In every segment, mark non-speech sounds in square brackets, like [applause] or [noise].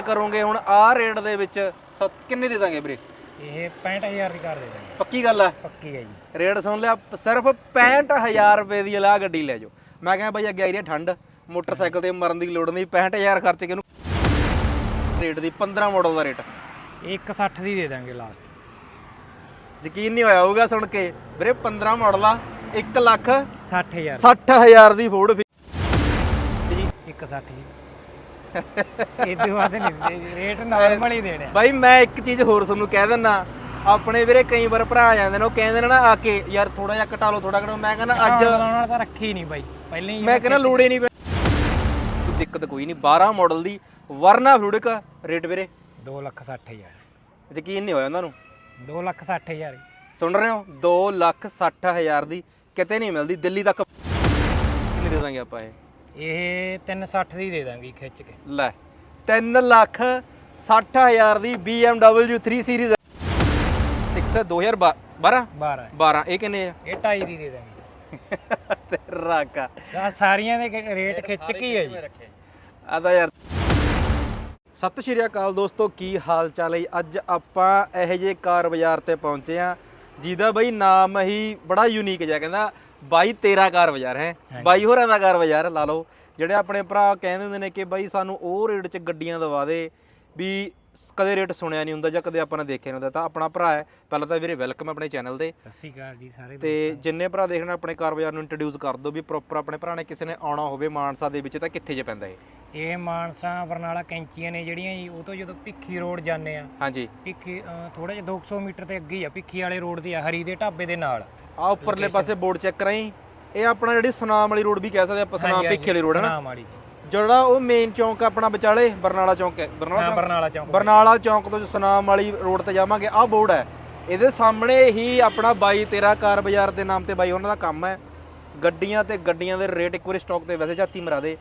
ਕਰੋਗੇ? ਹੁਣ ਆਹ ਰੇਟ ਦੇ ਵਿੱਚ ਸੱਤ ਕਿੰਨੇ ਦੇ ਦਾਂਗੇ ਵੀਰੇ? ਇਹ 65000 ਦੀ ਕਰ ਦੇ ਦਾਂਗੇ। ਪੱਕੀ ਗੱਲ ਹੈ ਪੱਕੀ ਹੈ ਜੀ। ਰੇਟ ਸੁਣ ਲਿਆ ਸਿਰਫ 65000 ਰੁਪਏ ਦੀ ਅਲਾਹ ਗੱਡੀ ਲੈ ਜਾਓ। ਮੈਂ ਕਿਹਾ ਬਈ ਅੱਗੇ ਆ ਰਹੀ ਹੈ ਠੰਡ ਮੋਟਰਸਾਈਕਲ ਤੇ ਮਰਨ ਦੀ ਲੋੜ ਨਹੀਂ 65000 ਖਰਚ ਕੇ ਇਹਨੂੰ ਰੇਟ ਦੀ 15 ਮਾਡਲ ਦਾ ਰੇਟ ਇਹ 160 ਦੀ ਦੇ ਦਾਂਗੇ ਲਾਸਟ ਯਕੀਨ ਨਹੀਂ ਹੋਇਆ ਹੋਊਗਾ ਸੁਣ ਕੇ। ਵੀਰੇ 15 ਮਾਡਲ ਆ 1 ਲੱਖ 60000 60000 ਦੀ ਫੋਰਡ ਜੀ 160 ਜੀ। ਇਹਦੇ ਬਾਅਦ ਨਹੀਂ ਦਿੰਦੇ ਰੇਟ ਨਾਰਮਲ ਹੀ ਦੇਣੇ। ਬਾਈ ਮੈਂ ਇੱਕ ਚੀਜ਼ ਹੋਰ ਤੁਹਾਨੂੰ ਕਹਿ ਦਿੰਨਾ ਆਪਣੇ ਵੀਰੇ ਕਈ ਵਾਰ ਭਰਾ ਆ ਜਾਂਦੇ ਨੇ ਉਹ ਕਹਿੰਦੇ ਨੇ ਨਾ ਆ ਕੇ ਯਾਰ ਥੋੜਾ ਜਿਹਾ ਘਟਾ ਲਓ ਥੋੜਾ ਘਟਾ ਮੈਂ ਕਹਿੰਦਾ ਅੱਜ ਵਾਲਾ ਤਾਂ ਰੱਖੀ ਨਹੀਂ ਬਾਈ। ਪਹਿਲਾਂ ਹੀ ਮੈਂ ਕਹਿੰਦਾ ਲੋੜ ਨਹੀਂ ਕੋਈ ਦਿੱਕਤ ਕੋਈ ਨਹੀਂ 12 ਮਾਡਲ ਦੀ ਵਰਨਾ ਫਲੂਡਿਕ ਰੇਟ ਵੀਰੇ। 2 ਲੱਖ 60000 ਯਕੀਨ ਨਹੀਂ ਹੋਇਆ ਉਹਨਾਂ ਨੂੰ? 2 ਲੱਖ 60000 ਸੁਣ ਰਹੇ ਹੋ? 2 ਲੱਖ 60 ਹਜ਼ਾਰ ਦੀ ਕਿਤੇ ਨਹੀਂ ਮਿਲਦੀ ਦਿੱਲੀ ਤੱਕ। ਕਿੰਨੀ ਦੇ ਦਾਂਗੇ ਆਪਾਂ ਇਹ? ਇਹ 360 ਦੀ ਦੇ ਦਾਂਗੇ ਖਿੱਚ ਕੇ। ਲੈ 3 ਲੱਖ 60 ਹਜ਼ਾਰ ਦੀ BMW 3 ਸੀਰੀਜ਼ ਟਿਕਸ 2012 12 ਹੈ। 12 ਇਹ ਕਿੰਨੇ ਆ? ਇਹ 2.5 ਦੀ ਦੇ ਦਾਂਗੇ। [laughs] ਤੇਰਾ ਕਾ ਸਾਰੀਆਂ ਦੇ ਰੇਟ ਖਿੱਚ ਕੇ ਹੀ ਹੈ ਜੀ। ਆ ਤਾਂ ਯਾਰ। ਸਤਿ ਸ਼੍ਰੀ ਅਕਾਲ ਦੋਸਤੋ ਕੀ ਹਾਲ ਚਾਲ ਹੈ ਅੱਜ ਆਪਾਂ ਇਹੋ ਜਿਹੇ ਕਾਰ ਬਾਜ਼ਾਰ ਤੇ ਪਹੁੰਚੇ ਆ ਜਿਹਦਾ ਬਈ ਨਾਮ ਹੀ ਬੜਾ ਯੂਨੀਕ ਜਿਹਾ ਕਹਿੰਦਾ ਬਾਈ ਤੇਰਾ ਕਾਰ ਬਾਜ਼ਾਰ ਹੈ। ਬਾਈ ਹੋਰਾਂ ਦਾ ਕਾਰ ਬਾਜ਼ਾਰ ਲਾ ਲਓ। ਜਿਹੜੇ ਆਪਣੇ ਭਰਾ ਕਹਿੰਦੇ ਹੁੰਦੇ ਨੇ ਕਿ ਬਾਈ ਸਾਨੂੰ ਉਹ ਰੇਟ 'ਚ ਗੱਡੀਆਂ ਦਵਾ ਦੇ ਵੀ ਕਦੇ ਰੇਟ ਸੁਣਿਆ ਨਹੀਂ ਹੁੰਦਾ ਜਾਂ ਕਦੇ ਆਪਾਂ ਨੇ ਦੇਖਿਆ ਨਹੀਂ ਹੁੰਦਾ। ਤਾਂ ਆਪਣਾ ਭਰਾ ਹੈ। ਪਹਿਲਾਂ ਤਾਂ ਵੀਰੇ ਵੈਲਕਮ ਆਪਣੇ ਚੈਨਲ ਤੇ। ਸਤਿ ਸ਼੍ਰੀ ਅਕਾਲ ਜੀ ਸਾਰੇ ਤੇ ਜਿੰਨੇ ਭਰਾ ਦੇਖਣਾ ਆਪਣੇ ਕਾਰ ਬਾਜ਼ਾਰ ਨੂੰ ਇੰਟਰੋਡਿਊਸ ਕਰ ਦਿਓ ਵੀ ਪ੍ਰੋਪਰ ਆਪਣੇ ਭਰਾ ਨੇ ਕਿਸੇ ਨੇ ਆਉਣਾ ਹੋਵੇ ਮਾਨਸਾ ਦੇ ਵਿੱਚ ਤਾਂ ਕਿੱਥੇ ਜੇ ਪੈਂਦਾ ਇਹ? ਇਹ ਮਾਨਸਾ ਬਰਨਾਲਾ ਕੈਂਚੀਆਂ ਨੇ ਜਿਹੜੀਆਂ ਜੀ ਉਹ ਤੋਂ ਜਦੋਂ ਭਿੱਖੀ ਰੋਡ ਜਾਂਦੇ ਆ। ਹਾਂਜੀ। ਭਿੱਖੀ ਥੋੜਾ ਜਿਹਾ 200 ਮੀਟਰ ਤੇ ਅੱਗੇ ਹੀ ਆ ਭਿੱਖੀ ਵਾਲੇ ਰੋਡ ਤੇ ਆ ਹਰੀ ਦੇ ਢਾਬੇ ਦੇ ਨਾਲ। ਆ ਉੱਪਰਲੇ ਪਾਸੇ ਬੋਰਡ ਚੈੱਕ ਕਰਾਈ ਇਹ ਆਪਣਾ ਜਿਹੜੀ ਸੁਨਾਮ ਵਾਲੀ ਰੋਡ ਵੀ ਕਹਿ ਸਕਦੇ ਆਪਾਂ ਸੁਨਾਮ ਭਿੱਖੀ ਵਾਲੀ ਰੋਡ ਹੈ ਨਾ? ਨਾਮ ਵਾਲੀ। ਜਿਹੜਾ ਉਹ ਮੇਨ ਚੌਂਕ ਆਪਣਾ ਵਿਚਾਲੇ ਬਰਨਾਲਾ ਚੌਂਕ ਹੈ। ਬਰਨਾਲਾ ਹਾਂ ਚੌਂਕ? ਬਰਨਾਲਾ ਚੌਂਕ। ਬਰਨਾਲਾ ਚੌਂਕ ਤੋਂ ਸੁਨਾਮ ਵਾਲੀ ਰੋਡ ਤੇ ਜਾਵਾਂਗੇ ਆਹ ਬੋਰਡ ਹੈ। ਇਹਦੇ ਸਾਹਮਣੇ ਹੀ ਆਪਣਾ ਬਾਈ ਤੇਰਾ ਕਾਰ ਬਾਜ਼ਾਰ ਦੇ ਨਾਮ ਤੇ ਬਾਈ ਉਹਨਾਂ ਦਾ ਕੰਮ ਹੈ। ਗੱਡੀਆਂ ਤੇ ਗੱਡੀਆਂ ਦੇ ਰੇਟ ਇੱਕ ਵਾਰੀ ਸਟਾਕ ਤੇ ਵੈਸੇ ਝਾਤੀ ਮਰਾ ਦੇ।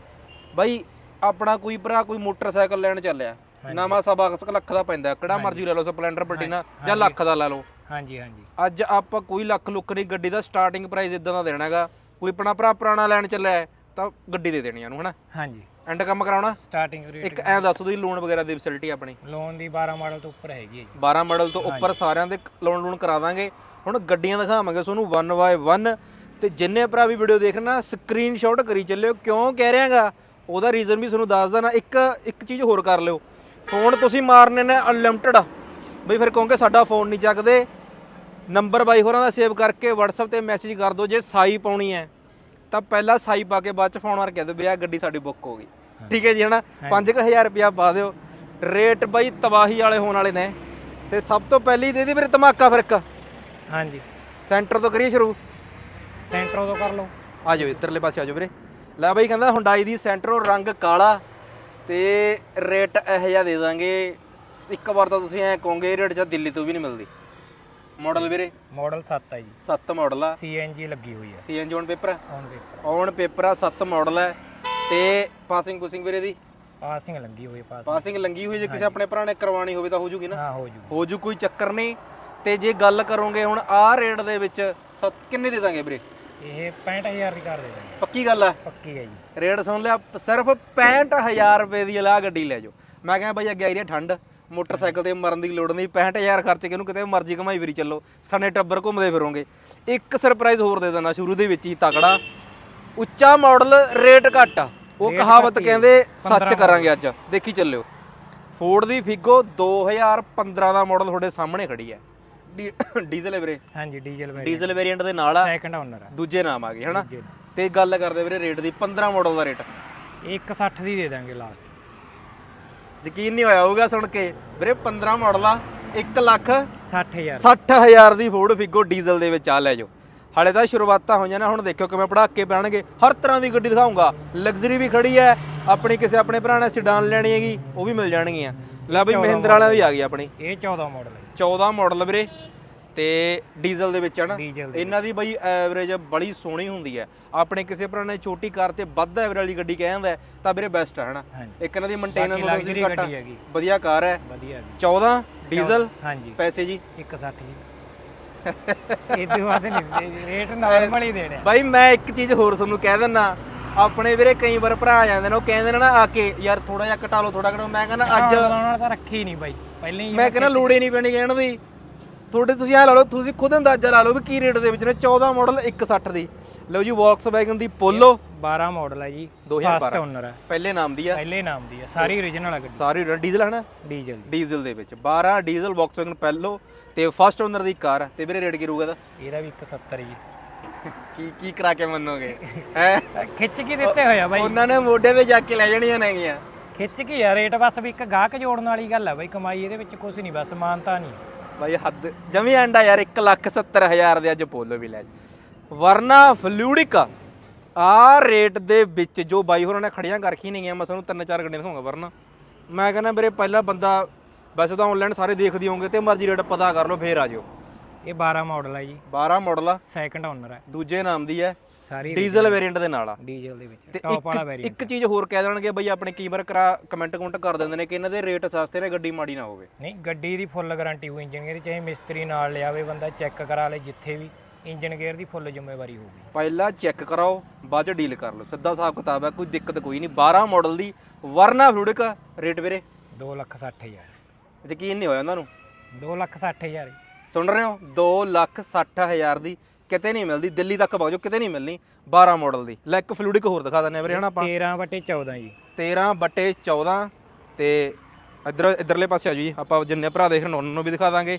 ਬਾਈ ਆਪਣਾ ਕੋਈ ਭਰਾ ਕੋਈ ਮੋਟਰਸਾਈਕਲ ਲੈਣ ਚੱਲਿਆ। ਨਵਾਂ ਸਵਾ ਲੱਖ ਦਾ ਪੈਂਦਾ ਕਿਹੜਾ ਮਰਜ਼ੀ ਲੈ ਲਓ ਸਪਲੈਂਡਰ ਪਲਟੀਨਾ ਜਾਂ ਲੱਖ ਦਾ ਲੈ ਲਓ। ਹਾਂਜੀ ਹਾਂਜੀ। ਅੱਜ ਆਪਾਂ ਕੋਈ ਲੱਖ ਲੁੱਕ ਨਹੀਂ ਗੱਡੀ ਦਾ ਸਟਾਰਟਿੰਗ ਪ੍ਰਾਈਸ ਇਦਾਂ ਦਾ ਦੇਣਾ ਹੈਗਾ। ਕੋਈ ਆਪਣਾ ਭਰਾ ਪੁਰਾਣਾ ਲੈਣ ਚੱਲਿਆ ਹੈ। ਤਾਂ ਗੱਡੀ ਦੇ ਦੇਣੀ ਇਹਨੂੰ ਹਨਾ? ਹਾਂਜੀ। ਐਂਡ ਕੰਮ ਕਰਾਉਣਾ? ਸਟਾਰਟਿੰਗ ਰੇਟ ਇੱਕ ਐਂ ਦੱਸ ਦਿਓ ਜੀ ਲੋਨ ਵਗੈਰਾ ਦੀ ਫੈਸਿਲਿਟੀ ਆਪਣੀ। ਲੋਨ ਦੀ 12 ਮਾਡਲ ਤੋਂ ਉੱਪਰ ਹੈਗੀ ਹੈ ਜੀ। 12 ਮਾਡਲ ਤੋਂ ਉੱਪਰ ਸਾਰਿਆਂ ਦੇ ਲੋਨ ਲੋਨ ਕਰਾ ਦਾਂਗੇ। ਹੁਣ ਗੱਡੀਆਂ ਦਿਖਾਵਾਂਗੇ ਤੁਹਾਨੂੰ 1 ਬਾਏ 1 ਤੇ ਜਿੰਨੇ ਭਰਾ ਵੀ ਵੀਡੀਓ ਦੇਖਣਾ ਸਕਰੀਨਸ਼ਾਟ ਕਰੀ ਚੱਲਿਓ ਕਿਉਂ ਕਹਿ ਰਿਹਾਗਾ? ਉਹਦਾ ਰੀਜ਼ਨ ਵੀ ਤੁਹਾਨੂੰ ਦੱਸ ਦੇਣਾ। ਇੱਕ ਇੱਕ ਚੀਜ਼ ਹੋਰ ਕਰ ਲਿਓ। ਫੋਨ ਤੁਸੀਂ ਮਾਰਨੇ ਨੇ ਅਨਲਿਮਟਿਡ ਬਈ ਫਿਰ ਕਹੋਗੇ ਸਾਡਾ ਫੋਨ ਨਹੀਂ ਚੱਕਦੇ। ਨੰਬਰ ਬਾਈ ਹੋਰਾਂ ਦਾ ਸੇਵ ਕਰਕੇ WhatsApp ਤੇ ਮੈਸੇਜ ਕਰ ਦਿਓ ਜੇ ਸਾਈ ਪਾਉਣੀ ਹੈ। ਤਾਂ ਪਹਿਲਾਂ ਸਾਈ ਪਾ ਕੇ ਬਾਅਦ ਚ ਫੋਨ ਮਾਰ ਕੇ ਦੇ ਵੀ ਆਹ ਗੱਡੀ ਸਾਡੀ ਬੁੱਕ ਹੋ ਗਈ। ਠੀਕ ਹੈ ਜੀ ਹਨਾ? 5000 ਰੁਪਿਆ ਪਾ ਦਿਓ। ਰੇਟ ਬਾਈ ਤਬਾਹੀ ਵਾਲੇ ਹੋਣ ਵਾਲੇ ਨੇ। ਤੇ ਸਭ ਤੋਂ ਪਹਿਲੀ ਦੇ ਦੀ ਵੀਰੇ ਧਮਾਕਾ ਫਿਰਕ। ਹਾਂਜੀ। ਸੈਂਟਰ ਤੋਂ ਕਰੀਏ ਸ਼ੁਰੂ। ਸੈਂਟਰੋ ਤੋਂ ਕਰ ਲਓ। ਆ ਜਾਓ ਇੱਧਰਲੇ ਪਾਸੇ ਆ ਜਾਓ ਵੀਰੇ। ਲੈ ਬਾਈ ਕਹਿੰਦਾ ਹੁੰਡਾਈ ਦੀ ਸੈਂਟਰੋ ਰੰਗ ਕਾਲਾ। ਤੇ ਰੇਟ ਇਹੋ ਜਿਹਾ ਦੇ ਦਾਂਗੇ। ਇੱਕ ਵਾਰ ਤਾਂ ਤੁਸੀਂ ਐ ਕਹੋਗੇ ਰੇਟ ਜਾਂ ਦਿੱਲੀ ਤੋਂ ਵੀ ਨਹੀਂ ਮਿਲਦੀ। ਮਾਡਲ ਵੀਰੇ? ਮਾਡਲ 7 ਹੈ ਜੀ। 7 ਮਾਡਲ ਆ। ਸੀਐਨਜੀ ਲੱਗੀ ਹੋਈ ਹੈ ਸੀਐਨਜੀ ਔਨ ਪੇਪਰ ਆ? ਔਨ ਪੇਪਰ ਔਨ ਪੇਪਰ ਆ 7 ਮਾਡਲ ਹੈ ਤੇ ਪਾਸਿੰਗ ਪੁਸਿੰਗ ਵੀਰੇ ਦੀ? ਪਾਸਿੰਗ ਲੱਗੀ ਹੋਈ ਪਾਸ ਪਾਸਿੰਗ ਲੰਗੀ ਹੋਈ ਜੇ ਕਿਸੇ ਆਪਣੇ ਭਰਾ ਨੇ ਕਰਵਾਣੀ ਹੋਵੇ ਤਾਂ ਹੋ ਜੂਗੀ ਨਾ? ਹਾਂ ਹੋ ਜੂ ਹੋ ਜੂ ਕੋਈ ਚੱਕਰ ਨਹੀਂ। ਤੇ ਜੇ ਗੱਲ ਕਰੋਗੇ ਹੁਣ ਆਹ ਰੇਟ ਦੇ ਵਿੱਚ ਸੱਤ ਕਿੰਨੇ ਦੇ ਦਾਂਗੇ ਵੀਰੇ? ਇਹ 65000 ਦੀ ਕਰ ਦੇ ਦਾਂਗੇ। ਪੱਕੀ ਗੱਲ ਆ? ਪੱਕੀ ਹੈ ਜੀ। ਰੇਟ ਸੁਣ ਲਿਆ ਸਿਰਫ 65000 ਰੁਪਏ ਦੀ ਅਲਾਹ ਗੱਡੀ ਲੈ ਜਾਓ। ਮੈਂ ਕਹਿੰਦਾ ਬਾਈ ਅੱਗੇ ਆਈ ਰਹੀ ਠੰਡ। ਮੋਟਰਸਾਈਕਲ ਤੇ ਮਰਨ ਦੀ ਲੋੜ ਨਹੀਂ 65000 ਖਰਚ ਕੇ ਇਹਨੂੰ ਕਿਤੇ ਮਰਜ਼ੀ ਕਮਾਈ ਫਿਰੀ ਚੱਲੋ ਸਣੇ ਟੱਬਰ ਘੁੰਮਦੇ ਫਿਰੋਗੇ। ਇੱਕ ਸਰਪ੍ਰਾਈਜ਼ ਹੋਰ ਦੇ ਦੇਣਾ ਸ਼ੁਰੂ ਦੇ ਵਿੱਚ ਹੀ ਤਕੜਾ। ਉੱਚਾ ਮਾਡਲ ਰੇਟ ਘੱਟ ਉਹ ਕਹਾਵਤ ਕਹਿੰਦੇ ਸੱਚ ਕਰਾਂਗੇ ਅੱਜ ਦੇਖੀ ਚੱਲਿਓ। ਫੋਰਡ ਦੀ ਫਿਗੋ 2015 ਦਾ ਮਾਡਲ ਤੁਹਾਡੇ ਸਾਹਮਣੇ ਖੜੀ ਹੈ। ਡੀਜ਼ਲ ਵੀਰੇ। ਹਾਂਜੀ ਡੀਜ਼ਲ ਵੇਰੀ ਡੀਜ਼ਲ ਵੇਰੀਐਂਟ ਦੇ ਨਾਲ ਆ। ਸੈਕੰਡ ਓਨਰ ਆ। ਦੂਜੇ ਨਾਮ ਆ ਗਏ ਹਨਾ? ਤੇ ਗੱਲ ਕਰਦੇ ਵੀਰੇ ਰੇਟ ਦੀ 15 ਮਾਡਲ ਦਾ ਰੇਟ ਇਹ 160 ਦੀ ਦੇ ਦਾਂਗੇ ਲਾਸਟ ਯਕੀਨ ਨਹੀਂ ਹੋਇਆ ਹੋਊਗਾ ਸੁਣ ਕੇ। ਵੀਰੇ 15 ਮਾਡਲ ਆ 1 ਲੱਖ 60000 60000 ਦੀ ਫੋਰਡ ਫਿਗੋ ਡੀਜ਼ਲ ਦੇ ਵਿੱਚ ਆ ਲੈ ਜਾਓ। ਹਾਲੇ ਤਾਂ ਸ਼ੁਰੂਆਤਾਂ ਹੋਈਆਂ ਨੇ ਹੁਣ ਦੇਖਿਓ ਕਿਵੇਂ ਪੜਾਕੇ ਪੈਣਗੇ। ਹਰ ਤਰ੍ਹਾਂ ਦੀ ਗੱਡੀ ਦਿਖਾਉਂਗਾ। ਲਗਜ਼ਰੀ ਵੀ ਖੜੀ ਹੈ ਆਪਣੀ ਕਿਸੇ ਆਪਣੇ ਭਰਾ ਨੇ ਸਿਡਾਨ ਲੈਣੀ ਹੈਗੀ ਉਹ ਵੀ ਮਿਲ ਜਾਣਗੀਆਂ। ਲੈ ਬਈ ਮਹਿੰਦਰਾ ਵਾਲਿਆਂ ਦੀ ਆ ਗਈ ਆਪਣੀ। ਇਹ 14 ਮਾਡਲ ਹੈ। 14 ਮਾਡਲ ਵੀਰੇ। ਤੇ ਡੀਜ਼ਲ ਦੇ ਵਿੱਚ ਹੈ ਨਾ? ਡੀਜ਼ਲ ਇਹਨਾਂ ਦੀ ਬਈ ਐਵਰੇਜ ਬੜੀ ਸੋਹਣੀ ਹੁੰਦੀ ਹੈ। ਆਪਣੇ ਕਿਸੇ ਭਰਾ ਨੇ ਛੋਟੀ ਕਾਰ ਤੇ ਵੱਧ ਐਵਰੇਜ ਵਾਲੀ ਗੱਡੀ ਕਹਿੰਦਾ ਹੈ, ਤਾਂ ਵੀਰੇ ਬੈਸਟ ਹੈ ਹਨਾ ਹਾਂਜੀ। ਇੱਕ ਇਹਨਾਂ ਦੀ ਮੇਨਟੇਨੈਂਸ ਬਾਕੀ ਬਹੁਤ luxury ਘੱਟ ਗੱਡੀ ਹੈਗੀ। ਵਧੀਆ ਕਾਰ ਹੈ। ਵਧੀਆ ਜੀ। 14 ਡੀਜ਼ਲ ਹਾਂਜੀ। ਪੈਸੇ ਜੀ। 160 ਜੀ। ਇਹਦੇ ਬਾਅਦ ਨਹੀਂ ਰੇਟ ਨਾਰਮਲ ਹੀ ਦੇਣੇ। ਬਾਈ ਮੈਂ ਇੱਕ ਚੀਜ਼ ਹੋਰ ਤੁਹਾਨੂੰ ਕਹਿ ਦਿੰਨਾ ਆਪਣੇ ਵੀਰੇ ਕਈ ਵਾਰ ਭਰਾ ਆ ਜਾਂਦੇ ਨੇ ਉਹ ਕਹਿੰਦੇ ਨੇ ਨਾ ਆ ਕੇ ਯਾਰ ਥੋੜਾ ਜਿਹਾ ਘਟਾ ਲਓ ਥੋੜਾ ਘਟਾਓ ਮੈਂ ਕਹਿੰਦਾ ਅੱਜ ਲਾਉਣ ਵਾਲਾ ਤਾਂ ਰੱਖੀ ਨਹੀਂ ਬਾਈ ਪਹਿਲਾਂ ਹੀ ਮੈਂ ਕਹਿੰਦਾ ਲੋੜ ਨਹੀਂ ਪੈਣੀ ਕਹਿਣ ਦੀ। ਤੁਹਾਡੇ ਤੁਸੀਂ ਆ ਲਾ ਲਓ ਤੁਸੀਂ ਖੁਦ ਅੰਦਾਜ਼ਾ ਲਾ ਲਓ ਵੀ ਕੀ ਰੇਟ ਦੇ ਵਿੱਚ ਨੇ 14 ਮਾਡਲ 160 ਦੀ। ਲਓ ਜੀ ਵੈਗਨ ਦੀ ਪੋਲੋ 12 ਮਾਡਲ ਹੈ ਜੀ 2012 ਫਸਟ ਓਨਰ ਹੈ ਪਹਿਲੇ ਨਾਮ ਦੀ ਆ। ਪਹਿਲੇ ਨਾਮ ਦੀ ਹੈ ਸਾਰੀ origignal ਹੈ ਗੱਡੀ। ਸਾਰੀ ਡੀਜ਼ਲ ਹੈ ਨਾ? ਡੀਜ਼ਲ ਡੀਜ਼ਲ ਦੇ ਵਿੱਚ। 12 ਡੀਜ਼ਲ ਵੈਗਨ ਪਹਿਲੋ ਤੇ ਫਸਟ ਓਨਰ ਦੀ ਕਾਰ ਆ। ਤੇ ਵੀਰੇ ਰੇਟ ਕੀ ਰਹੂਗਾ ਦਾ ਇਹਦਾ ਵੀ 170 ਜੀ। ਕੀ ਕੀ ਕਰਾ ਕੇ ਮੰਨੋਗੇ? ਹੈ? ਖਿੱਚ ਕੇ ਦਿੱਤੇ ਹੋਇਆ ਬਾਈ। ਉਹਨਾਂ ਨੇ ਮੋਢੇ ਤੇ ਜਾ ਕੇ ਲੈ ਜਾਣੀਆਂ ਨੇਗੀਆਂ। ਖਿੱਚ ਕੇ ਆ ਰੇਟ ਬਸ ਵੀ ਇੱਕ ਗਾਹਕ ਜੋੜਨ ਵਾਲੀ ਗੱਲ ਹੈ ਬਾਈ ਕਮਾਈ ਇਹਦੇ ਵਿੱਚ ਕੁਝ ਨਹੀਂ ਬਸ ਮਾਨਤਾ ਨਹੀਂ। ਬਾਈ ਹੱਦ। ਜਮੀ ਐਂਡਾ ਯਾਰ 170000 ਦੇ ਅੱਜ ਪੋਲੋ ਵੀ ਲੈ ਜਾ। ਵਰਨਾ ਫਲੂਡਿਕ ਆ ਰੇਟ ਦੇ ਵਿੱਚ ਜੋ ਬਾਈ ਹੋਰਾਂ ਨੇ ਖੜੀਆਂ ਕਰ ਰੱਖੀ ਨਹੀਂ ਮੈਂ ਤੁਹਾਨੂੰ ਤਿੰਨ ਚਾਰ ਗੱਡੀਆਂ ਦਿਖਾਉਂਗਾ ਵਰਨਾ। ਮੈਂ ਕਹਿੰਦਾ ਵੀਰੇ ਪਹਿਲਾ ਬੰਦਾ ਵੈਸੇ ਤਾਂ ਆਨਲਾਈਨ ਸਾਰੇ ਦੇਖਦੇ ਹੋਵੋਗੇ ਤੇ ਮਰਜ਼ੀ ਰੇਟ ਪਤਾ ਕਰ ਲਓ ਫੇਰ ਆ ਜਾਓ। ਇਹ 12 ਮਾਡਲ ਹੈ ਜੀ। 12 ਮਾਡਲ ਆ। ਸੈਕੰਡ ਓਨਰ ਹੈ ਦੂਜੇ ਨਾਮ ਦੀ ਹੈ ਸਾਰੀ ਡੀਜ਼ਲ ਵੇਰੀਐਂਟ ਦੇ ਨਾਲ ਆ। ਡੀਜ਼ਲ ਦੇ ਵਿੱਚ ਟੌਪ ਵਾਲਾ ਵੇਰੀਐਂਟ ਇੱਕ ਚੀਜ਼ ਹੋਰ ਕਹਿ ਦੇਣਗੇ ਬਈ ਆਪਣੇ ਕਈ ਵਾਰ ਕਰਾ ਕਮੈਂਟ ਕਮੈਂਟ ਕਰ ਦਿੰਦੇ ਨੇ ਕਿ ਇਹਨਾਂ ਦੇ ਰੇਟ ਸਸਤੇ ਨੇ ਗੱਡੀ ਮਾੜੀ ਨਾ ਹੋਵੇ। ਨਹੀਂ ਗੱਡੀ ਦੀ ਫੁੱਲ ਗਾਰੰਟੀ ਹੋਊ ਇੰਜਨ ਗੇਅਰ ਚਾਹੇ ਮਿਸਤਰੀ ਨਾਲ ਲਿਆਵੇ ਬੰਦਾ ਚੈੱਕ ਕਰਾ ਲੇ ਜਿੱਥੇ ਵੀ ਇੰਜਨ ਗੇਅਰ ਦੀ ਫੁੱਲ ਜ਼ਿੰਮੇਵਾਰੀ ਹੋਊਗੀ। ਪਹਿਲਾਂ ਚੈੱਕ ਕਰਾਓ ਬਾਅਦ ਚ ਡੀਲ ਕਰ ਲਓ। ਸਿੱਧਾ ਹਿਸਾਬ ਕਿਤਾਬ ਹੈ ਕੋਈ ਦਿੱਕਤ ਕੋਈ ਨਹੀਂ। 12 ਮਾਡਲ ਦੀ ਵਰਨਾ ਫਲੂਡਿਕ ਰੇਟ ਵੀਰੇ। 2 ਲੱਖ 60 ਹਜ਼ਾਰ। ਯਕੀਨ ਨਹੀਂ ਹੋਇਆ ਉਹਨਾਂ ਨੂੰ। 2 ਲੱਖ 60 ਹਜ਼ਾਰ। ਸੁਣ ਰਹੇ ਹੋ? 2 ਲੱਖ 60 ਹਜ਼ਾਰ ਦੀ ਕਿਤੇ ਨਹੀਂ ਮਿਲਦੀ ਦਿੱਲੀ ਤੱਕ ਪਹੁੰਚੋ ਕਿਤੇ ਨਹੀਂ ਮਿਲਣੀ 12 ਮਾਡਲ ਦੀ। ਲੈ ਇੱਕ ਫਲੂਡਿਕ ਹੋਰ ਦਿਖਾ ਦਿੰਦੇ ਆ ਵੀਰੇ ਹਨਾ ਆਪਾਂ। 13 ਬਟੇ 14 ਜੀ। 13 ਬਟੇ 14 ਤੇ ਇਧਰ ਇਧਰਲੇ ਪਾਸੇ ਆ ਜੀ। ਆਪਾਂ ਜਿੰਨੇ ਭਰਾ ਦੇਖ ਰਹੇ ਨੇ ਉਹਨਾਂ ਨੂੰ ਵੀ ਦਿਖਾ ਦਾਂਗੇ।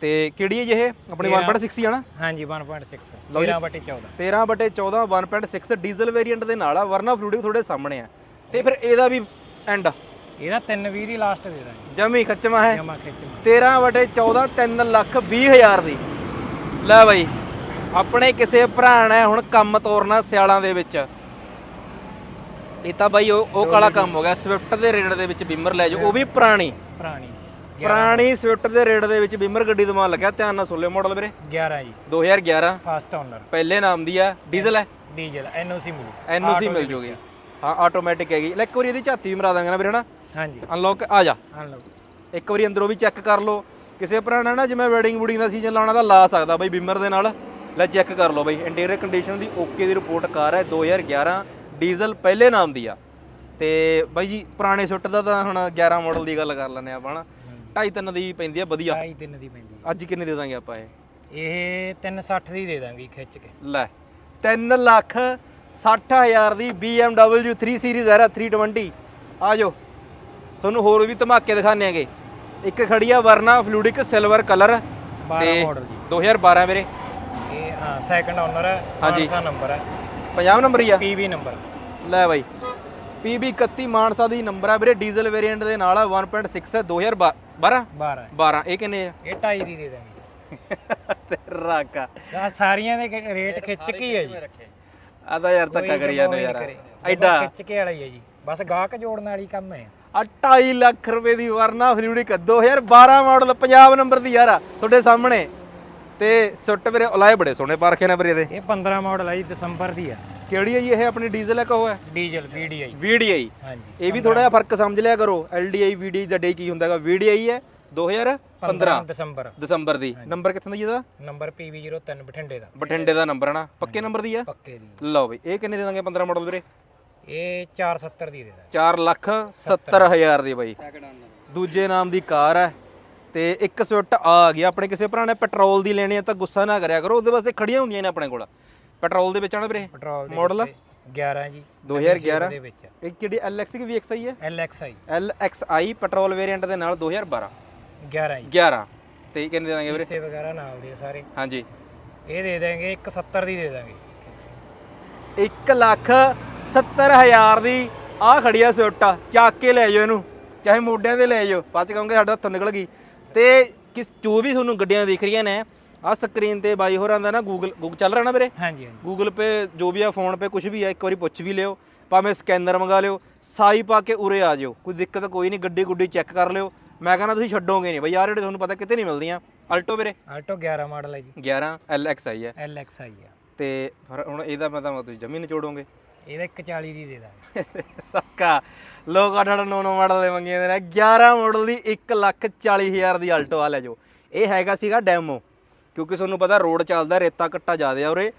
ਤੇ ਕਿਹੜੀ ਹੈ ਜੀ ਇਹ? ਆਪਣੀ 1.6 ਆ ਨਾ? ਹਾਂਜੀ 1.6 13 ਬਟੇ 14 13 ਬਟੇ 14 1.6 ਡੀਜ਼ਲ ਵੇਰੀਐਂਟ ਦੇ ਨਾਲ ਆ ਵਰਨਾ ਫਲੂਡਿਕ ਤੁਹਾਡੇ ਸਾਹਮਣੇ ਆ। ਤੇ ਫਿਰ ਇਹਦਾ ਵੀ ਐਂਡ ਇਹਦਾ 320 ਦੀ ਲਾਸਟ ਦੇ ਦਾਂਗੇ। ਜਮੀ ਖੱਚਵਾ ਹੈ। ਜਮਾ ਖਿੱਚ 13 ਬਟੇ 14 3 ਲੱਖ 20 ਹਜ਼ਾਰ ਦੀ। ਲੈ ਬਾਈ। ਆਪਣੇ ਕਿਸੇ ਭਰਾ ਨੇ ਹੁਣ ਕੰਮ ਤੋਰਨਾ ਸਿਆਲਾਂ ਦੇ ਵਿੱਚ। ਇਹ ਤਾਂ ਬਾਈ ਉਹ ਉਹ ਕਾਲਾ ਕੰਮ ਹੋ ਗਿਆ ਸਵਿਫਟ ਦੇ ਰੇਟ ਦੇ ਵਿੱਚ ਬਿਮਰ ਲੈ ਜਾਓ ਉਹ ਵੀ ਪੁਰਾਣੀ। ਪੁਰਾਣੀ। ਪੁਰਾਣੀ ਸਵਿਫਟ ਦੇ ਰੇਟ ਦੇ ਵਿੱਚ ਬਿਮਰ ਗੱਡੀ ਦਮਾਨ ਲੱਗਿਆ ਧਿਆਨ ਨਾਲ ਸੁਣ ਲਿਓ ਮਾਡਲ ਵੀਰੇ। 11 ਜੀ। 2011 ਫਸਟ ਓਨਰ ਪਹਿਲੇ ਨਾਮ ਦੀ ਆ ਡੀਜ਼ਲ ਹੈ। ਡੀਜ਼ਲ ਐਨਓਸੀ ਮਿਲੂ। ਐਨਓਸੀ ਮਿਲ ਜੂਗੀ। ਹਾਂ ਆਟੋਮੈਟਿਕ ਹੈਗੀ। ਲੈ ਇੱਕ ਵਾਰੀ ਇਹਦੀ ਝਾਤੀ ਵੀ ਮਰਾ ਦਾਂਗੇ ਨਾ ਵੀਰੇ ਹਨਾ? ਹਾਂਜੀ। ਅਨਲੌਕ ਆ ਜਾ। ਲਓ ਇੱਕ ਵਾਰੀ ਅੰਦਰੋਂ ਵੀ ਚੈੱਕ ਕਰ ਲਓ। ਕਿਸੇ ਭਰਾ ਨੇ ਨਾ ਜਿਵੇਂ ਵੈਡਿੰਗ ਵੂਡਿੰਗ ਦਾ ਸੀਜ਼ਨ ਲਾਉਣਾ ਤਾਂ ਲਾ ਸਕਦਾ ਬਈ ਬਿਮਰ ਦੇ ਨਾਲ। ਲੈ ਚੈੱਕ ਕਰ ਲਓ ਬਈ ਇੰਟੀਰੀਅਰ ਕੰਡੀਸ਼ਨ ਦੀ ਓਕੇ ਦੀ ਰਿਪੋਰਟ ਕਾਰ ਹੈ 2011 ਡੀਜ਼ਲ ਪਹਿਲੇ ਨਾਮ ਦੀ ਆ। ਤੇ ਬਾਈ ਜੀ ਪੁਰਾਣੇ ਸੁੱਟ ਦਾ ਤਾਂ ਹੁਣ 11 ਮਾਡਲ ਦੀ ਗੱਲ ਕਰ ਲੈਂਦੇ ਆਪਾਂ ਹਨਾ? ਢਾਈ ਤਿੰਨ ਦੀ ਪੈਂਦੀ ਆ ਵਧੀਆ। ਢਾਈ ਤਿੰਨ ਦੀ ਪੈਂਦੀ ਅੱਜ ਕਿੰਨੇ ਦੇ ਦਾਂਗੇ ਆਪਾਂ ਇਹ? ਇਹ 360 ਦੀ ਦੇ ਦਾਂਗੇ ਖਿੱਚ ਕੇ। ਲੈ 3 ਲੱਖ 60 ਹਜ਼ਾਰ ਦੀ BMW 3 ਸੀਰੀਜ਼ ਹੈ 320 ਆ ਜਾਓ। ਤੁਹਾਨੂੰ ਹੋਰ ਵੀ ਧਮਾਕੇ ਦਿਖਾਣੇ ਆਗੇ ਇੱਕ ਖੜੀ ਆ Verna fluidic silver colour 12 model ਜੀ 2012 ਵੀਰੇ। ਹਾਂ ਸੈਕੰਡ ਓਨਰ ਹੈ ਹਾਂਜੀ। ਹਾਂਜੀ ਨੰਬਰ ਹੈ। 50 ਨੰਬਰ ਹੀ ਆ। ਪੀਵੀ ਨੰਬਰ ਲੈ ਬਾਈ। PB 31 ਮਾਨਸਾ ਦੀ ਨੰਬਰ ਆ ਵੀਰੇ ਡੀਜ਼ਲ ਵੇਰੀਐਂਟ ਦੇ ਨਾਲ ਆ 1.6 ਹੈ 2012 12 12 ਇਹ ਕਿੰਨੇ ਆ? ਇਹ ਢਾਈ ਦੀ ਦੇ ਦਾਂਗੇ। [laughs] ਤੇਰਾ ਕਾ ਆਹ ਸਾਰੀਆਂ ਦੇ ਰੇਟ ਖਿੱਚ ਕੇ ਹੀ ਹੈ ਜੀ। ਆ ਤਾਂ ਯਾਰ ਧੱਕਾ ਕਰੀ ਜਾਂਦੇ ਯਾਰ। ਐਡਾ। ਖਿੱਚ ਕੇ ਵਾਲਾ ਹੀ ਹੈ ਜੀ। ਬਸ ਗਾਹਕ ਜੋੜਨ ਵਾਲੀ ਕੰਮ ਹੈ। ਆ 2.5 ਲੱਖ ਰੁਪਏ ਦੀ Verna fluidic 2012 model Punjab number ਦੀ ਯਾਰ ਆ, ਤੁਹਾਡੇ ਸਾਹਮਣੇ। ਤੇ ਸੁੱਟ ਵੀਰੇ ਉਲਾਏ ਬੜੇ ਸੋਹਣੇ ਪਾਰਖੇ ਨੇ ਵੀਰੇ ਦੇ ਇਹ 15 ਮਾਡਲ ਜੀ ਦਸੰਬਰ ਦੀ ਹੈ ਕਿਹੜੀ ਹੈ ਜੀ ਇਹ ਆਪਣੀ ਡੀਜ਼ਲ ਹੈ ਕਹੋ ਹੈ ਡੀਜ਼ਲ VDI VDI ਹਾਂਜੀ। ਇਹ ਵੀ ਥੋੜਾ ਜਿਹਾ ਫ਼ਰਕ ਸਮਝ ਲਿਆ ਕਰੋ LDI VDI ਜੱਡੇ ਕੀ ਹੁੰਦਾ ਹੈਗਾ। VDI ਹੈ 2015 ਦਸੰਬਰ। ਦਸੰਬਰ ਦੀ। ਨੰਬਰ ਕਿੱਥੋਂ ਦਾ ਜੀ ਇਹਦਾ? ਨੰਬਰ PV03 ਬਠਿੰਡੇ ਦਾ। ਬਠਿੰਡੇ ਦਾ ਨੰਬਰ ਹੈ ਨਾ? ਪੱਕੇ ਨੰਬਰ ਦੀ ਹੈ ਪੱਕੇ ਦੀ ਲਓ ਬਈ ਇਹ ਕਿੰਨੇ ਦੇ ਦਾਂਗੇ 15 ਮਾਡਲ ਵੀਰੇ? ਇਹ 470 ਦੀ ਦੇ ਦਾਂਗੇ। 4 ਲੱਖ 70 ਹਜ਼ਾਰ ਦੀ ਬਾਈ। ਦੂਜੇ ਨਾਮ ਦੀ ਕਾਰ ਹੈ। ਤੇ ਇੱਕ ਸਵਿਫਟ ਆ ਗਈ ਆਪਣੇ ਕਿਸੇ ਭਰਾ ਨੇ ਪੈਟਰੋਲ ਦੀ ਲੈਣੀ ਹੈ ਤਾਂ ਗੁੱਸਾ ਨਾ ਕਰਿਆ ਕਰੋ ਉਹਦੇ ਵਾਸਤੇ ਖੜੀਆਂ ਹੁੰਦੀਆਂ ਨੇ ਆਪਣੇ ਕੋਲ। ਪੈਟਰੋਲ ਦੇ ਵਿੱਚ ਆਣਾ ਵੀਰੇ? Petrol model? 11 ਜੀ। 2011 ਦੇ ਵਿੱਚ ਇਹ ਕਿਹੜੀ LX ਕੀ VXI ਹੈ LXI LXI ਪੈਟਰੋਲ ਵੇਰੀਐਂਟ ਦੇ ਨਾਲ 2012 11 ਜੀ। 11 ਤੇ ਕਿੰਨੇ ਦੇ ਦਾਂਗੇ ਵੀਰੇ? ਸੇ ਵਗੈਰਾ ਨਾਲ ਦੇ ਸਾਰੇ। ਹਾਂਜੀ। ਇਹ ਦੇ ਦਾਂਗੇ 170 ਦੀ ਦੇ ਦਾਂਗੇ 1 ਲੱਖ 70 ਹਜ਼ਾਰ ਦੀ ਆ ਖੜੀ ਆ ਸਵਿਫਟ ਚੱਕ ਕੇ ਲੈ ਜਾਓ ਇਹਨੂੰ। ਚਾਹੇ ਮੋਢਿਆਂ ਤੇ ਲੈ ਜਾਓ। ਬਾਅਦ ਚ ਕਹੋਗੇ ਸਾਡਾ ਹੱਥੋਂ ਨਿਕਲ ਗਈ। ਤੇ ਕਿਸ ਜੋ ਵੀ ਤੁਹਾਨੂੰ ਗੱਡੀਆਂ ਦਿਖ ਰਹੀਆਂ ਨੇ ਆ ਸਕਰੀਨ ਤੇ ਬਾਈ ਹੋਰਾਂ ਦਾ ਨਾ ਗੂਗਲ ਗੂਗਲ ਚੱਲ ਰਿਹਾ ਨਾ ਵੀਰੇ? ਹਾਂਜੀ ਹਾਂਜੀ। ਗੂਗਲ ਪੇ ਜੋ ਵੀ ਆ ਫੋਨ ਪੇ ਕੁਝ ਵੀ ਆ ਇੱਕ ਵਾਰੀ ਪੁੱਛ ਵੀ ਲਿਓ ਭਾਵੇਂ ਸਕੈਨਰ ਮੰਗਾ ਲਿਓ ਸਾਈ ਪਾ ਕੇ ਉਰੇ ਆ ਜਿਓ। ਕੋਈ ਦਿੱਕਤ ਕੋਈ ਨਹੀਂ ਗੱਡੀ ਗੁੱਡੀ ਚੈੱਕ ਕਰ ਲਿਓ। ਮੈਂ ਕਹਿੰਦਾ ਤੁਸੀਂ ਛੱਡੋਗੇ ਨਹੀਂ। ਬਈ ਯਾਰ ਜਿਹੜੇ ਤੁਹਾਨੂੰ ਪਤਾ ਕਿਤੇ ਨਹੀਂ ਮਿਲਦੀਆਂ। ਅਲਟੋ ਵੀਰੇ? ਆਲਟੋ 11 ਮਾਡਲ ਹੈ ਜੀ। 11 LXI ਹੈ LXI ਆ। ਤੇ ਫਿਰ ਹੁਣ ਇਹਦਾ ਮਤਲਬ ਤੁਸੀਂ ਜਮੀ ਨਿਚੋੜੋਗੇ। ਇਹਦਾ 140 ਦੀ ਦੇ ਦਾਂਗੇ। ਪੱਕਾ। ਲੋਕ 8 9 9 ਮਾਡਲ ਦੇ ਮੰਗੇ ਨੇ 11 ਮਾਡਲ ਦੀ 1 ਲੱਖ 40 ਹਜ਼ਾਰ ਦੀ ਆਲਟੋ ਆ ਲੈ ਜੋ ਇਹ ਹੈਗਾ ਸੀਗਾ ਡੈਮੋ ਕਿਉਂਕਿ ਤੁਹਾਨੂੰ ਪਤਾ ਰੋਡ ਚੱਲਦਾ, ਰੇਤਾ ਕੱਟਾ ਜ਼ਿਆਦਾ ਆ ਉਰੇ।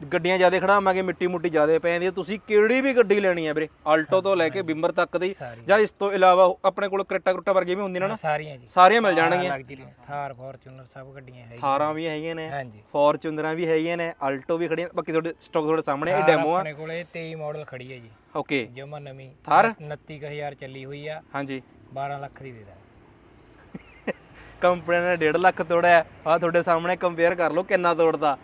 ਗੱਡੀਆਂ ਜ਼ਿਆਦਾ ਖੜਾਵਾਂਗੇ ਮਿੱਟੀ ਮੁੱਟੀ ਜ਼ਿਆਦਾ ਪੈ ਜਾਂਦੀ ਹੈ। ਤੁਸੀਂ ਕਿਹੜੀ ਵੀ ਗੱਡੀ ਲੈਣੀ ਹੈ ਵੀਰੇ? ਆਲਟੋ ਤੋਂ ਲੈ ਕੇ ਬਿੰਬਰ ਤੱਕ ਦੀ ਸਾਰੀ। ਜਾਂ ਇਸ ਤੋਂ ਇਲਾਵਾ ਆਪਣੇ ਕੋਲ ਕਰੇਟਾ ਕਰੁੱਟਾ ਵਰਗੇ ਵੀ ਹੁੰਦੀਆਂ ਨੇ ਨਾ? ਸਾਰੀਆਂ ਜੀ। ਸਾਰੀਆਂ ਮਿਲ ਜਾਣਗੀਆਂ। ਲੱਗਦੀ ਥਾਰ ਫੋਰਚੂਨਰ ਸਭ ਗੱਡੀਆਂ ਹੈ ਥਾਰਾਂ ਵੀ ਹੈਗੀਆਂ ਨੇ ਹਾਂਜੀ। ਫੋਰਚੂਨਰਾਂ ਵੀ ਹੈਗੀਆਂ ਨੇ ਆਲਟੋ ਵੀ ਖੜੀਆਂ ਬਾਕੀ ਤੁਹਾਡੇ ਸਟਾਕ ਤੁਹਾਡੇ ਸਾਹਮਣੇ ਇਹ ਡੈਮੋ ਆ। ਆਪਣੇ ਕੋਲੇ 23 ਮਾਡਲ ਖੜੀ ਹੈ ਜੀ। ਓਕੇ ਜਮਾ ਨਵੀਂ। ਥਾਰ? 29000 ਚੱਲੀ ਹੋਈ ਆ। ਹਾਂਜੀ। 12 ਲੱਖ ਦੀ ਦੇ ਦਾਂ ਕੰਪਨੀ ਨੇ 1.5 ਲੱਖ ਤੋੜਿਆ। ਆ ਤੁਹਾਡੇ ਸਾਹਮਣੇ ਕੰਪੇਅਰ ਕਰ ਲਓ ਕਿੰਨਾ ਤੋੜਦਾ।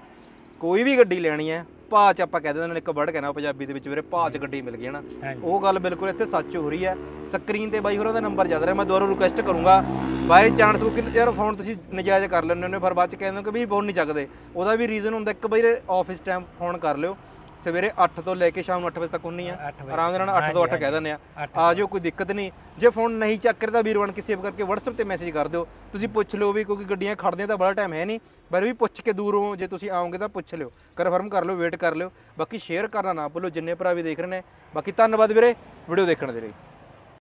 ਕੋਈ ਵੀ ਗੱਡੀ ਲੈਣੀ ਹੈ ਭਾਅ ਚ ਆਪਾਂ ਕਹਿ ਦਿੰਦੇ ਨੇ ਇੱਕ ਵਰਡ ਕਹਿਣਾ ਪੰਜਾਬੀ ਦੇ ਵਿੱਚ ਵੀਰੇ ਭਾਅ ਚ ਗੱਡੀ ਮਿਲ ਗਈ ਹੈ ਨਾ ਉਹ ਗੱਲ ਬਿਲਕੁਲ ਇੱਥੇ ਸੱਚ ਹੋ ਰਹੀ ਹੈ। ਸਕਰੀਨ ਤੇ ਬਾਈ ਹੋਰਾਂ ਦਾ ਨੰਬਰ ਚੱਲ ਰਿਹਾ ਮੈਂ ਦੁਬਾਰਾ ਰਿਕੁਐਸਟ ਕਰੂੰਗਾ। ਬਾਈ ਚਾਂਸ ਕੋ ਕਿ ਯਾਰ ਫੋਨ ਤੁਸੀਂ ਨਜਾਇਜ਼ ਕਰ ਲੈਂਦੇ ਹੋ ਫਿਰ ਬਾਅਦ ਚ ਕਹਿੰਦੇ ਹੋ ਕਿ ਵੀ ਫੋਨ ਨਹੀਂ ਚੱਕਦੇ। ਉਹਦਾ ਵੀ ਰੀਜ਼ਨ ਹੁੰਦਾ ਇੱਕ ਬਾਈ ਆਫਿਸ ਟਾਈਮ ਫੋਨ ਕਰ ਲਿਓ। ਸਵੇਰੇ 8 ਤੋਂ ਲੈ ਕੇ ਸ਼ਾਮ ਨੂੰ 8 ਵਜੇ ਤੱਕ ਹੁੰਨੀ ਆ। ਆਰਾਮ ਦੇ ਨਾਲ 8 ਤੋਂ 8 ਕਹਿ ਦਿੰਦੇ ਆ। ਆ ਜਾਓ ਕੋਈ ਦਿੱਕਤ ਨਹੀਂ। ਜੇ ਫੋਨ ਨਹੀਂ ਚੱਕ ਰਿਹਾ ਤਾਂ ਵੀਰ ਬਣ ਕੇ ਸੇਵ ਕਰਕੇ WhatsApp ਤੇ ਮੈਸੇਜ ਕਰ ਦਿਓ। ਤੁਸੀਂ ਪੁੱਛ ਲਿਓ ਵੀ ਕਿਉਂਕਿ ਗੱਡੀਆਂ ਖੜਦੀਆਂ ਤਾਂ ਬੜਾ ਟਾਈਮ ਹੈ ਨਹੀਂ। ਪਰ ਵੀ ਪੁੱਛ ਕੇ ਦੂਰੋਂ ਜੇ ਤੁਸੀਂ ਆਓਗੇ ਤਾਂ ਪੁੱਛ ਲਿਓ। ਕਨਫਰਮ ਕਰ ਲਿਓ ਵੇਟ ਕਰ ਲਿਓ। ਬਾਕੀ ਸ਼ੇਅਰ ਕਰਨਾ ਨਾ ਭੁੱਲੋ ਜਿੰਨੇ ਭਰਾ ਵੀ ਦੇਖ ਰਹੇ ਨੇ। ਬਾਕੀ ਧੰਨਵਾਦ ਵੀਰੇ ਵੀਡੀਓ ਦੇਖਣ ਦੇ ਲਈ।